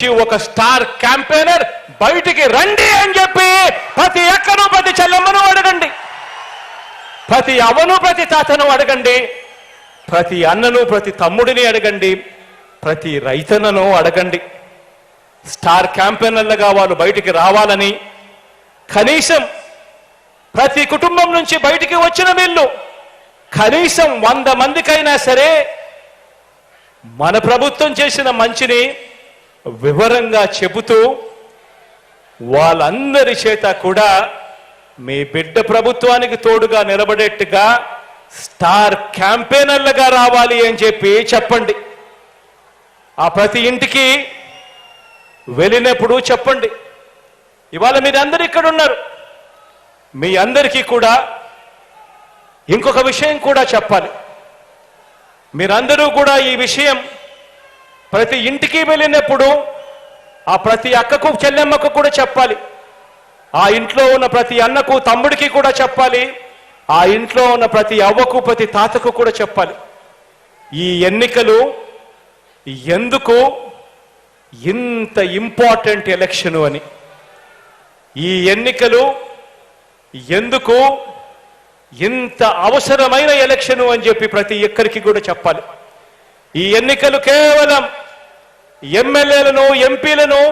ఒక star campaigner బయటికి రండి అని చెప్పి ప్రతి ఎక్కను ప్రతి చెల్లమ్మను అడగండి. ప్రతి అవను ప్రతి తాతను అడగండి. ప్రతి అన్నను ప్రతి తమ్ముడిని అడగండి. ప్రతి రైతన్నను అడగండి. స్టార్ క్యాంపెయినర్లుగా వాళ్ళు బయటికి రావాలని కనీసం ప్రతి కుటుంబం నుంచి బయటికి వచ్చిన వీళ్ళు కనీసం వంద మందికైనా సరే మన ప్రభుత్వం చేసిన మంచిని వివరంగా చెబుతూ వాళ్ళందరి చేత కూడా మీ బిడ్డ ప్రభుత్వానికి తోడుగా నిలబడేట్టుగా స్టార్ క్యాంపెయినర్లుగా రావాలి అని చెప్పి చెప్పండి. ఆ ప్రతి ఇంటికి వెళ్ళినప్పుడు చెప్పండి. ఇవాళ మీరందరూ ఇక్కడ ఉన్నారు మీ అందరికీ కూడా ఇంకొక విషయం కూడా చెప్పాలి. మీరందరూ కూడా ఈ విషయం ప్రతి ఇంటికి వెళ్ళినప్పుడు ఆ ప్రతి అక్కకు చెల్లెమ్మకు కూడా చెప్పాలి. ఆ ఇంట్లో ఉన్న ప్రతి అన్నకు తమ్ముడికి కూడా చెప్పాలి. ఆ ఇంట్లో ఉన్న ప్రతి అవ్వకు ప్రతి తాతకు కూడా చెప్పాలి. ఈ ఎన్నికలు ఎందుకు ఇంత ఇంపార్టెంట్ ఎలక్షను అని? ఈ ఎన్నికలు ఎందుకు ఇంత అవసరమైన ఎలక్షను అని చెప్పి ప్రతి ఒక్కరికి కూడా చెప్పాలి. ఈ ఎన్నికలు కేవలం ఎమ్మెల్యేలను ఎంపీలను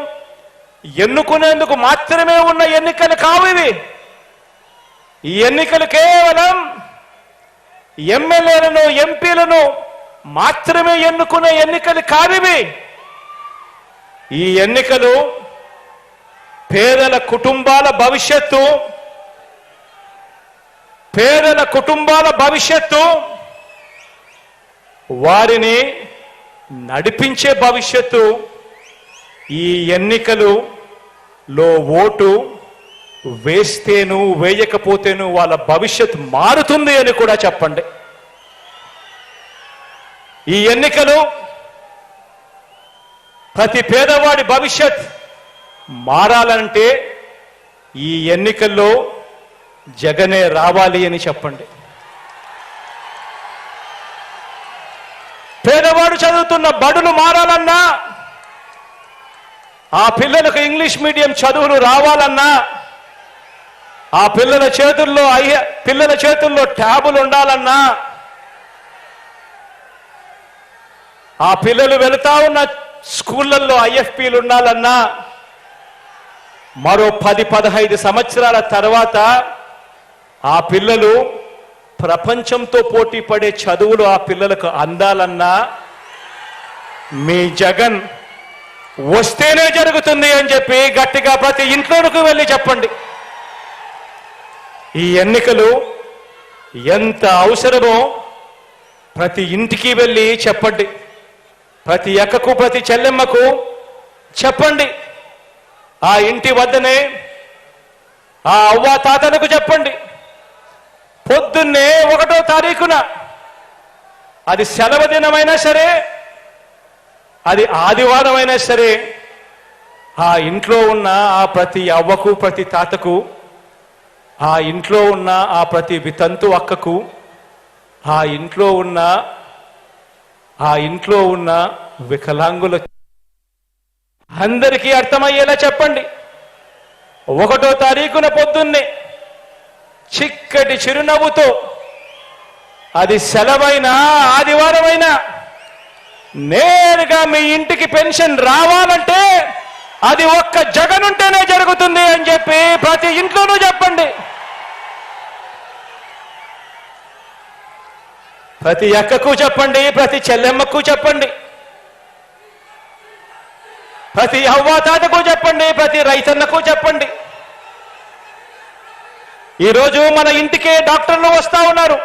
ఎన్నుకునేందుకు మాత్రమే ఉన్న ఎన్నికలు కావు ఇవి ఈ ఎన్నికలు కేవలం ఎమ్మెల్యేలను ఎంపీలను మాత్రమే ఎన్నుకునే ఎన్నికలు కావివి ఈ ఎన్నికలు పేదల కుటుంబాల భవిష్యత్తు పేదల కుటుంబాల భవిష్యత్తు వారిని నడిపించే భవిష్యత్తు ఈ ఎన్నికలు లో ఓటు వేస్తేను వేయకపోతేను వాళ్ళ భవిష్యత్ మారుతుంది అని కూడా చెప్పండి. ఈ ఎన్నికలు ప్రతి పేదవాడి భవిష్యత్ మారాలంటే ఈ ఎన్నికల్లో జగనే రావాలి అని చెప్పండి. చదువుతున్న బడులు మారాలన్నా ఆ పిల్లలకు ఇంగ్లీష్ మీడియం చదువులు రావాలన్నా ఆ పిల్లల చేతుల్లో అయ్య పిల్లల చేతుల్లో ట్యాబులు ఉండాలన్నా ఆ పిల్లలు వెళుతా ఉన్న స్కూళ్ళల్లో ఐఎఫ్పీలు ఉండాలన్నా మరో పది పదహైదు సంవత్సరాల తర్వాత ఆ పిల్లలు ప్రపంచంతో పోటీ పడే చదువులు ఆ పిల్లలకు అందాలన్నా మీ జగన్ వస్తేనే జరుగుతుంది అని చెప్పి గట్టిగా ప్రతి ఇంట్లోనికి వెళ్ళి చెప్పండి. ఈ ఎన్నికలు ఎంత అవసరమో ప్రతి ఇంటికి వెళ్ళి చెప్పండి. ప్రతి ఎక్కకు ప్రతి చెల్లెమ్మకు చెప్పండి. ఆ ఇంటి వద్దనే ఆ అవ్వ తాతలకు చెప్పండి. పొద్దున్నే ఒకటో తారీఖున అది సెలవు దినమైనా సరే అది ఆదివారం అయినా సరే ఆ ఇంట్లో ఉన్న ఆ ప్రతి అవ్వకు ప్రతి తాతకు ఆ ఇంట్లో ఉన్న ఆ ప్రతి వితంతు అక్కకు ఆ ఇంట్లో ఉన్న ఆ ఇంట్లో ఉన్న వికలాంగుల అందరికీ అర్థమయ్యేలా చెప్పండి. ఒకటో తారీఖున పొద్దున్నే చిక్కటి చిరునవ్వుతో అది సెలవైనా ఆదివారమైనా నేరుగా మీ ఇంటికి పెన్షన్ రావాలంటే అది ఒక్క జగన్ ఉంటేనే జరుగుతుంది అని చెప్పి ప్రతి ఇంట్లోనూ చెప్పండి. ప్రతి అక్కకు చెప్పండి ప్రతి చెల్లెమ్మకు చెప్పండి. ప్రతి అవ్వాతాతకు చెప్పండి ప్రతి రైతన్నకు చెప్పండి. ఈరోజు మన ఇంటికే డాక్టర్లు వస్తా ఉన్నారు.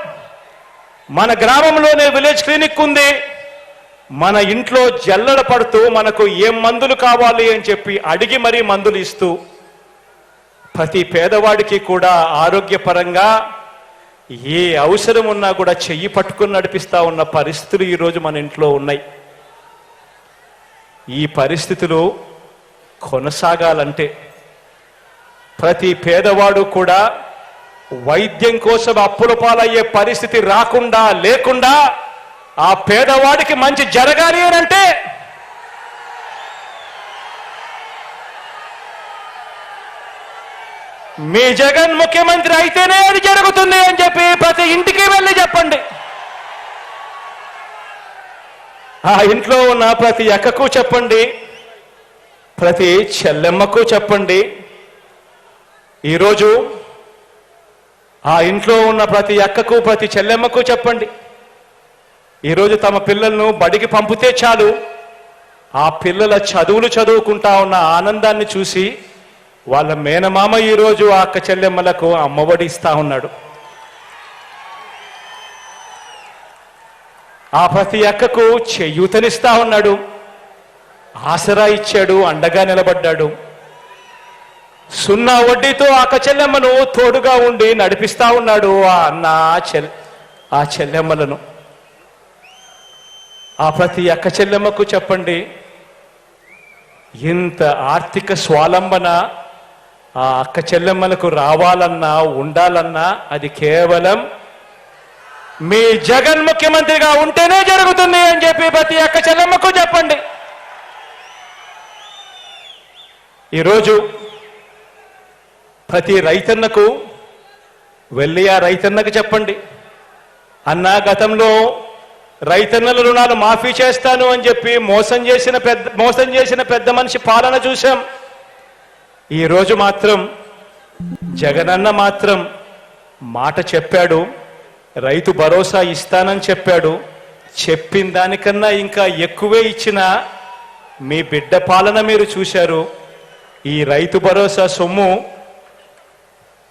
మన గ్రామంలోనే విలేజ్ క్లినిక్ ఉంది. మన ఇంట్లో జల్లడ పడుతూ మనకు ఏం మందులు కావాలి అని చెప్పి అడిగి మరీ మందులు ఇస్తూ ప్రతి పేదవాడికి కూడా ఆరోగ్యపరంగా ఏ అవసరం ఉన్నా కూడా చెయ్యి పట్టుకుని నడిపిస్తా ఉన్న పరిస్థితులు ఈరోజు మన ఇంట్లో ఉన్నాయి. ఈ పరిస్థితులు కొనసాగాలంటే ప్రతి పేదవాడు కూడా వైద్యం కోసం అప్పుల పాలయ్యే పరిస్థితి రాకుండా లేకుండా ఆ పేదవాడికి మంచి జరగాలి అని అంటే మీ జగన్ ముఖ్యమంత్రి అయితేనే అది జరుగుతుంది అని చెప్పి ప్రతి ఇంటికి వెళ్ళి చెప్పండి. ఆ ఇంట్లో ఉన్న ప్రతి ఎక్కకు చెప్పండి. ప్రతి చెల్లెమ్మకు చెప్పండి. ఈరోజు ఆ ఇంట్లో ఉన్న ప్రతి ఎక్కకు ప్రతి చెల్లెమ్మకు చెప్పండి. ఈరోజు తమ పిల్లలను బడికి పంపితే చాలు. ఆ పిల్లల చదువులు చదువుకుంటా ఉన్న ఆనందాన్ని చూసి వాళ్ళ మేనమామ ఈరోజు ఆ అక్క చెల్లెమ్మలకు అమ్మఒడి ఇస్తా ఉన్నాడు. ఆ ప్రతి అక్కకు చేయూతనిస్తా ఉన్నాడు. ఆసరా ఇచ్చాడు అండగా నిలబడ్డాడు. సున్నా వడ్డీతో ఆ చెల్లెమ్మను తోడుగా ఉండి నడిపిస్తా ఉన్నాడు ఆ అన్న ఆ చెల్లెమ్మలను. ఆ ప్రతి అక్క చెల్లెమ్మకు చెప్పండి. ఇంత ఆర్థిక స్వాలంబన ఆ అక్క చెల్లెమ్మలకు రావాలన్నా ఉండాలన్నా అది కేవలం మీ జగన్ ముఖ్యమంత్రిగా ఉంటేనే జరుగుతుంది అని చెప్పి ప్రతి అక్క చెల్లెమ్మకు చెప్పండి. ఈరోజు ప్రతి రైతన్నకు వెళ్ళి ఆ రైతన్నకు చెప్పండి. అన్నా గతంలో రైతన్నల రుణాలు మాఫీ చేస్తాను అని చెప్పి మోసం చేసిన పెద్ద మోసం చేసిన పెద్ద మనిషి పాలన చూశాం. ఈరోజు మాత్రం జగనన్న మాత్రం మాట చెప్పాడు రైతు భరోసా ఇస్తానని చెప్పాడు. చెప్పిన దానికన్నా ఇంకా ఎక్కువే ఇచ్చిన మీ బిడ్డ పాలన మీరు చూశారు. ఈ రైతు భరోసా సొమ్ము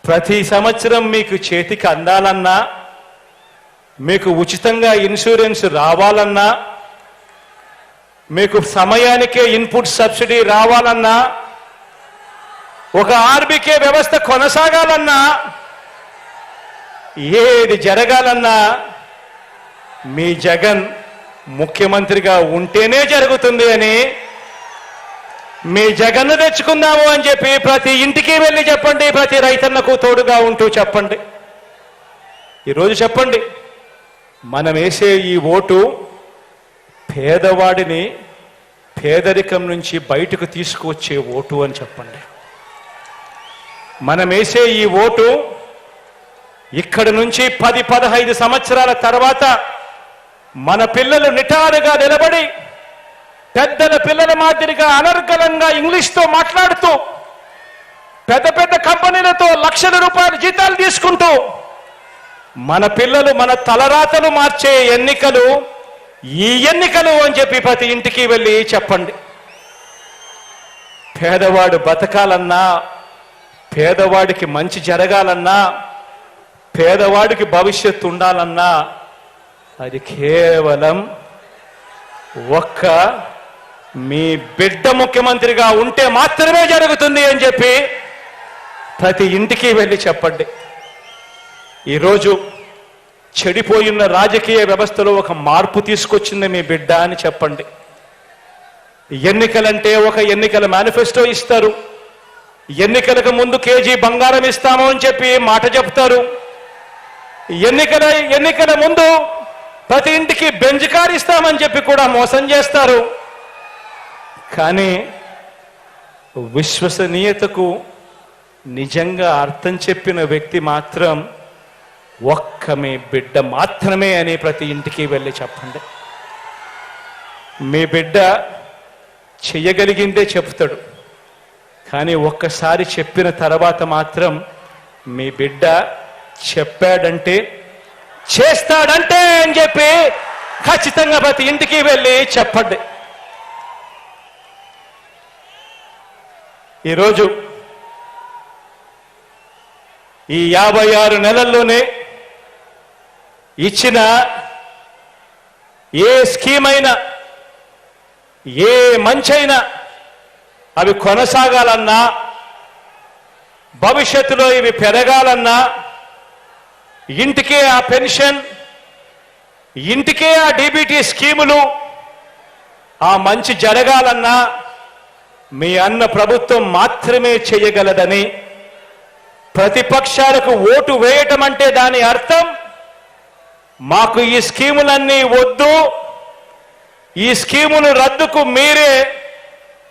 ప్రతి సంవత్సరం మీకు చేతికి అందాలన్నా మీకు ఉచితంగా ఇన్సూరెన్స్ రావాలన్నా మీకు సమయానికే ఇన్పుట్ సబ్సిడీ రావాలన్నా ఒక ఆర్బికే వ్యవస్థ కొనసాగాలన్నా ఏది జరగాలన్నా మీ జగన్ ముఖ్యమంత్రిగా ఉంటేనే జరుగుతుంది అని మీ జగన్ను తెచ్చుకుందాము అని చెప్పి ప్రతి ఇంటికి వెళ్ళి చెప్పండి ప్రతి రైతన్నకు తోడుగా ఉంటూ చెప్పండి. ఈరోజు చెప్పండి. మనం వేసే ఈ ఓటు పేదవాడిని పేదరికం నుంచి బయటకు తీసుకువచ్చే ఓటు అని చెప్పండి. మనం వేసే ఈ ఓటు ఇక్కడి నుంచి పది పదహైదు సంవత్సరాల తర్వాత మన పిల్లలు నిటారుగా నిలబడి పెద్దల పిల్లల మాదిరిగా అనర్గలంగా ఇంగ్లీష్తో మాట్లాడుతూ పెద్ద పెద్ద కంపెనీలతో లక్షల రూపాయల జీతాలు తీసుకుంటూ మన పిల్లలు మన తలరాతలు మార్చే ఎన్నికలు ఈ ఎన్నికలు అని చెప్పి ప్రతి ఇంటికి వెళ్ళి చెప్పండి. పేదవాడు బతకాలన్నా పేదవాడికి మంచి జరగాలన్నా పేదవాడికి భవిష్యత్తు ఉండాలన్నా అది కేవలం ఒక్క మీ బిడ్డ ముఖ్యమంత్రిగా ఉంటే మాత్రమే జరుగుతుంది అని చెప్పి ప్రతి ఇంటికి వెళ్ళి చెప్పండి. ఈరోజు చెడిపోయిన రాజకీయ వ్యవస్థలో ఒక మార్పు తీసుకొచ్చింది మీ బిడ్డ అని చెప్పండి. ఎన్నికలంటే ఒక ఎన్నికల మేనిఫెస్టో ఇస్తారు. ఎన్నికలకు ముందు కేజీ బంగారం ఇస్తాము అని చెప్పి మాట చెప్తారు. ఎన్నికల ఎన్నికల ముందు ప్రతి ఇంటికి బెంజ్ కార్ ఇస్తామని చెప్పి కూడా మోసం చేస్తారు. కానీ విశ్వసనీయతకు నిజంగా అర్థం చెప్పిన వ్యక్తి మాత్రం ఒక్క మీ బిడ్డ మాత్రమే అని ప్రతి ఇంటికి వెళ్ళి చెప్పండి. మీ బిడ్డ చెయ్యగలిగిందే చెప్తాడు. కానీ ఒక్కసారి చెప్పిన తర్వాత మాత్రం మీ బిడ్డ చెప్పాడంటే చేస్తాడంటే అని చెప్పి ఖచ్చితంగా ప్రతి ఇంటికి వెళ్ళి చెప్పండి. ఈరోజు ఈ యాభై ఆరు నెలల్లోనే ఇచ్చిన ఏ స్కీమ్ అయినా ఏ మంచైనా అవి కొనసాగాలన్నా భవిష్యత్తులో ఇవి పెరగాలన్నా ఇంటికే ఆ పెన్షన్ ఇంటికే ఆ డీబీటీ స్కీములు ఆ మంచి జరగాలన్నా మీ అన్న ప్రభుత్వం మాత్రమే చేయగలదని ప్రతిపక్షాలకు ఓటు వేయటం అంటే దాని అర్థం మాకు ఈ స్కీములన్నీ వద్దు. ఈ స్కీములు రద్దుకు మీరే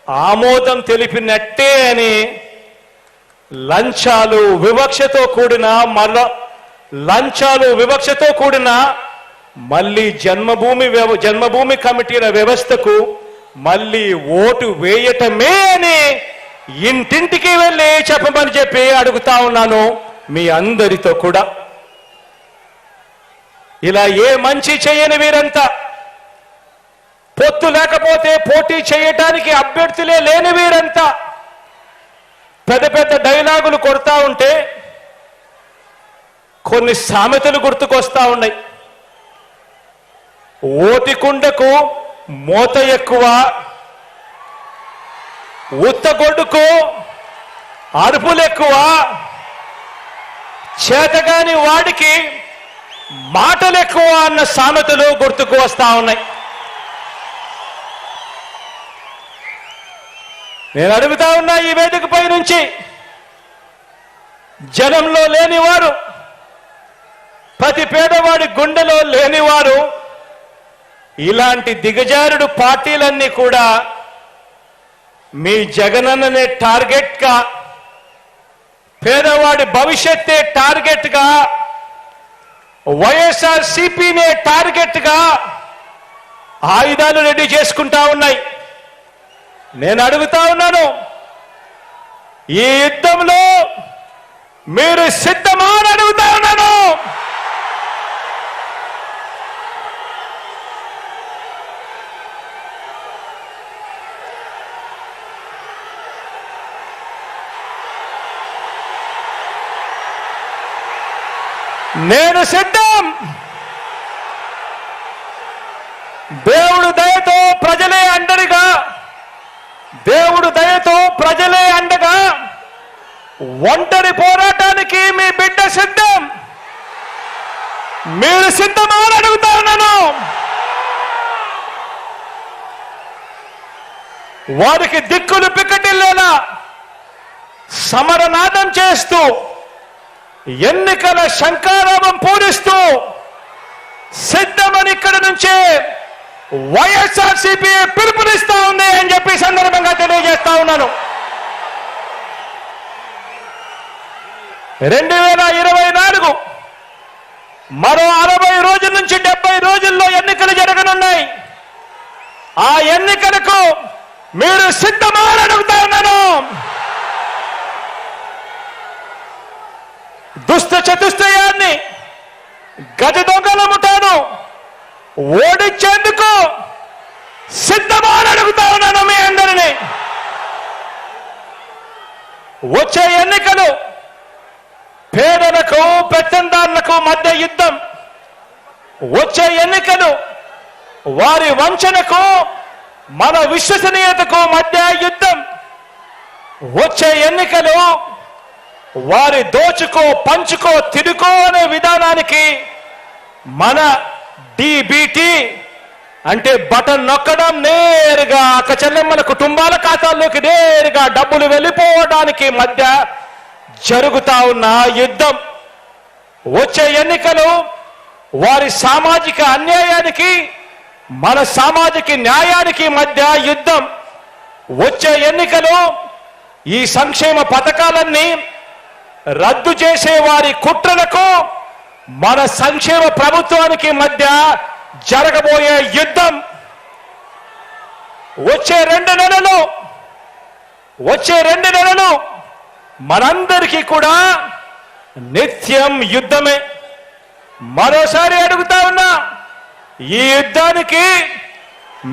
ఆమోదం తెలిపినట్టే అని లంచాలు వివక్షతో కూడిన మరో లంచాలు వివక్షతో కూడిన మళ్ళీ జన్మభూమి వ్యవ జన్మభూమి కమిటీల వ్యవస్థకు మళ్ళీ ఓటు వేయటమే అని ఇంటింటికి వెళ్ళి చెప్పమని చెప్పి అడుగుతా ఉన్నాను మీ అందరితో కూడా. ఇలా ఏ మంచి చేయని వీరంతా పొత్తు లేకపోతే పోటీ చేయటానికి అభ్యర్థులే లేని వీరంతా పెద్ద పెద్ద డైలాగులు కొడతా ఉంటే కొన్ని సామెతలు గుర్తుకొస్తా ఉన్నాయి. ఓటి కుండకు మూత ఎక్కువ ఉత్తగొడ్డుకు అరుపులు ఎక్కువ చేతగాని వాడికి మాటలు ఎక్కువ అన్న సామెతలు గుర్తుకు వస్తా ఉన్నాయి. నేను అడుగుతా ఉన్నా ఈ వేదికపై నుంచి. జనంలో లేనివారు ప్రతి పేదవాడి గుండెలో లేనివారు ఇలాంటి దిగజారుడు పార్టీలన్నీ కూడా మీ జగనన్ననే టార్గెట్గా పేదవాడి భవిష్యత్తే టార్గెట్గా వైఎస్ఆర్ సిపినే టార్గెట్గా ఆయుధాలు రెడీ చేసుకుంటా ఉన్నాయి. నేను అడుగుతా ఉన్నాను ఈ యుద్ధంలో మీరు సిద్ధమా అని అడుగుతా ఉన్నాను. నేను సిద్ధం. దేవుడు దయతో ప్రజలే అండరిగా దేవుడు దయతో ప్రజలే అండగా. ఒంటరి పోరాటానికి మీ బిడ్డ సిద్ధం. మీరు సిద్ధమా అని నేను. వారికి దిక్కులు పిక్కటిల్లేలా సమరనాదం చేస్తూ ఎన్నికల శంకారామం పూరిస్తూ సిద్ధమని ఇక్కడ నుంచే వైఎస్ఆర్సీపీ పిలుపునిస్తా ఉంది అని చెప్పి సందర్భంగా తెలియజేస్తా ఉన్నాను. రెండు వేల ఇరవై నాలుగు మరో అరవై రోజుల నుంచి డెబ్బై రోజుల్లో ఎన్నికలు జరగనున్నాయి. ఆ ఎన్నికలకు మీరు సిద్ధమా అడుగుతా ఉన్నాను. దుష్ట చతుష్టయాన్ని గజ దొంగల ముఠాను ఓడించేందుకు సిద్ధమా అడుగుతా ఉన్నాను మీ అందరినీ. వచ్చే ఎన్నికలు పేదలకు పెత్తందారులకు మధ్య యుద్ధం. వచ్చే ఎన్నికలు వారి వంచనకు మన విశ్వసనీయతకు మధ్య యుద్ధం. వచ్చే ఎన్నికలు వారి దోచుకో పంచుకో తిరుకో అనే విధానానికి మన డిబిటి అంటే బటన్ నొక్కడం నేరుగా అక్క చెల్లెమ్మల కుటుంబాల ఖాతాల్లోకి నేరుగా డబ్బులు వెళ్ళిపోవడానికి మధ్య జరుగుతా ఉన్న యుద్ధం. వచ్చే ఎన్నికలు వారి సామాజిక అన్యాయానికి మన సామాజిక న్యాయానికి మధ్య యుద్ధం. వచ్చే ఎన్నికలు ఈ సంక్షేమ పథకాలన్నీ రద్దు చేసే వారి కుట్రలకు మన సంక్షేమ ప్రభుత్వానికి మధ్య జరగబోయే యుద్ధం వచ్చే రెండు నెలలు వచ్చే రెండు నెలలు మనందరికీ కూడా నిత్యం యుద్ధమే. మరోసారి అడుగుతా ఉన్నా ఈ యుద్ధానికి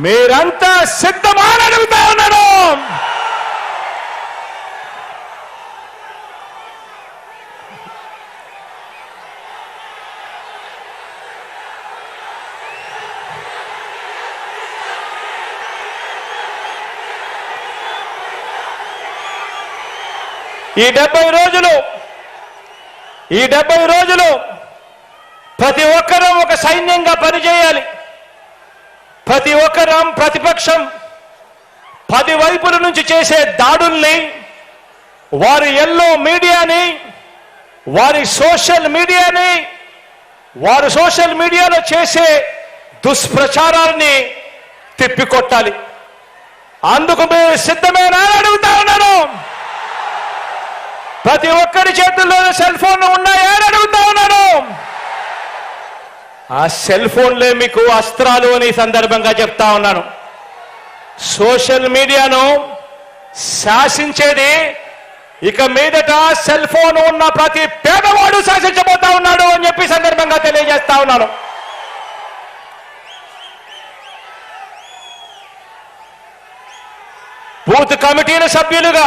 మీరంతా సిద్ధమా అడుగుతా ఉన్నాను. ఈ డెబ్బై రోజులు ఈ డెబ్బై రోజులు ప్రతి ఒక్కరూ ఒక సైన్యంగా పనిచేయాలి. ప్రతి ఒక్కరం ప్రతిపక్షం పది వైపుల నుంచి చేసే దాడుల్ని వారి ఎల్లో మీడియాని వారి సోషల్ మీడియాని వారు సోషల్ మీడియాలో చేసే దుష్ప్రచారాన్ని తిప్పికొట్టాలి. అందుకు మీరు సిద్ధమేనా అడుగుతా ఉన్నాను. ప్రతి ఒక్కరి చేతుల్లో సెల్ ఫోన్లు ఉన్నాయా. అని అడుగుతా ఉన్నాను ఆ సెల్ ఫోన్లే మీకు అస్త్రాలు అని సందర్భంగా చెప్తా ఉన్నాను. సోషల్ మీడియాను శాసించేది ఇక మీదట సెల్ ఫోన్ ఉన్న ప్రతి పేదవాడు శాసించబోతా ఉన్నాడు అని చెప్పి సందర్భంగా తెలియజేస్తా ఉన్నాను. బూత్ కమిటీల సభ్యులుగా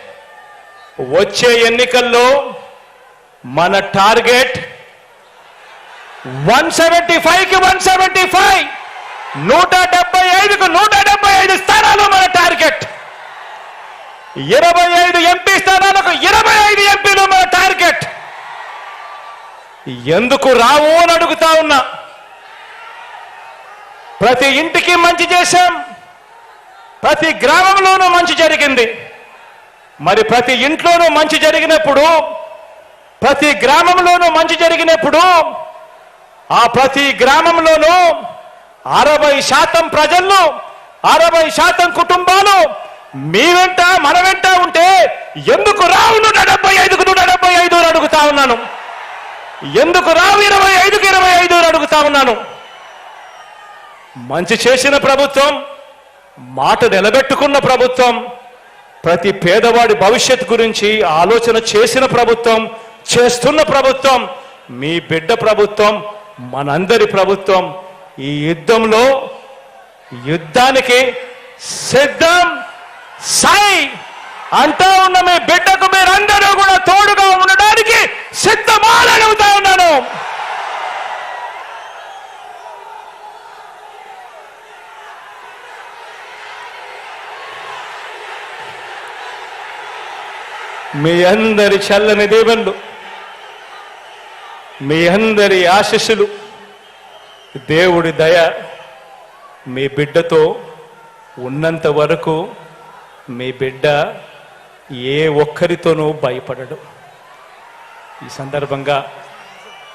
వచ్చే ఎన్నికల్లో మన టార్గెట్ వన్ సెవెంటీ ఫైవ్కి వన్ సెవెంటీ ఫైవ్. నూట డెబ్బై ఐదుకు నూట డెబ్బై ఐదు స్థానాలు మన టార్గెట్. ఇరవై ఐదు ఎంపీ స్థానాలకు ఇరవై ఐదు ఎంపీలు మన టార్గెట్. ఎందుకు రావు అని అడుగుతా ఉన్నా. ప్రతి ఇంటికి మంచి చేశాం. ప్రతి గ్రామంలోనూ మంచి జరిగింది. మరి ప్రతి ఇంట్లోనూ మంచి జరిగినప్పుడు ప్రతి గ్రామంలోనూ మంచి జరిగినప్పుడు ఆ ప్రతి గ్రామంలోనూ అరవై శాతం ప్రజలు అరవై శాతం కుటుంబాలు మీ వెంట మన వెంట ఉంటే ఎందుకు రావు నూట డెబ్బై ఐదుకు నూట డెబ్బై ఐదు అడుగుతా ఉన్నాను. ఎందుకు రావు ఇరవై ఐదుకు ఇరవై ఐదు అడుగుతా ఉన్నాను. మంచి చేసిన ప్రభుత్వం మాట నిలబెట్టుకున్న ప్రభుత్వం ప్రతి పేదవాడి భవిష్యత్ గురించి ఆలోచన చేసిన ప్రభుత్వం చేస్తున్న ప్రభుత్వం మీ బిడ్డ ప్రభుత్వం మనందరి ప్రభుత్వం ఈ యుద్ధంలో యుద్ధానికి సిద్ధం సై అంటూ ఉన్న మీ బిడ్డకు మీరందరూ కూడా తోడుగా ఉండడానికి సిద్ధమా అని అడుగుతా ఉన్నాను మీ అందరి చల్లని దేవుళ్ళు మీ అందరి ఆశస్సులు దేవుడి దయ మీ బిడ్డతో ఉన్నంత వరకు మీ బిడ్డ ఏ ఒక్కరితోనూ భయపడడు. ఈ సందర్భంగా